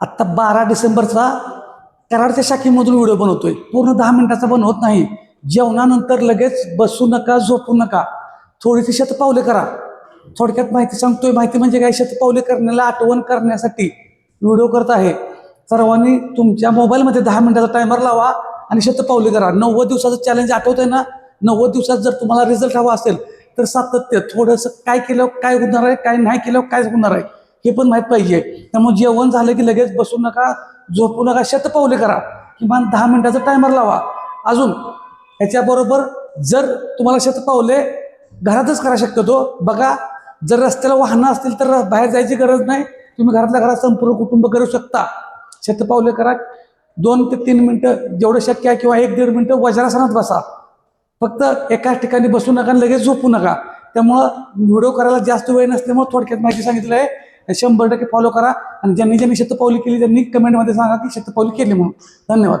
आत्ता बारा डिसेंबरचा कराडच्या शाखेमधून व्हिडिओ बनवतोय. पूर्ण दहा मिनिटाचा बनवत नाही. जेवणानंतर लगेच बसू नका झोपू नका. थोडीशी शतपावले करा. थोडक्यात माहिती सांगतोय. माहिती म्हणजे काय? शतपावले करण्याला आठवण करण्यासाठी व्हिडिओ करत आहे. सर्वांनी तुमच्या मोबाईलमध्ये दहा मिनिटाचा टायमर लावा आणि शतपावले करा. नव्वद दिवसाचं चॅलेंज आठवतंय ना? नव्वद दिवसात जर तुम्हाला रिझल्ट हवा असेल तर सातत्य थोडंसं काय केलं काय होणार आहे काय नाही केलं काय होणार आहे? हे पण माहीत पाहिजे. त्यामुळे जेवण झालं की लगेच बसू नका झोपू नका शतपावले करा. किमान दहा मिनिटाचा टायमर लावा. अजून ह्याच्याबरोबर जर तुम्हाला शतपावले घरातच करा शक्यतो. बघा जर रस्त्याला वाहनं असतील तर बाहेर जायची गरज नाही. तुम्ही घरातल्या घरात संपूर्ण कुटुंब करू शकता. शतपावले करा. दोन ते तीन मिनटं जेवढं शक्य आहे किंवा एक दीड मिनटं वज्रासनात बसा. फक्त एकाच ठिकाणी बसू नका आणि लगेच झोपू नका. त्यामुळं व्हिडिओ करायला जास्त वेळ नसल्यामुळे थोडक्यात माहिती सांगितलं आहे. शंभर टक्के फॉलो करा. आणि ज्यांनी ज्यांनी शतपावली केली त्यांनी कमेंटमध्ये सांगा की शतपावली केली म्हणून. धन्यवाद.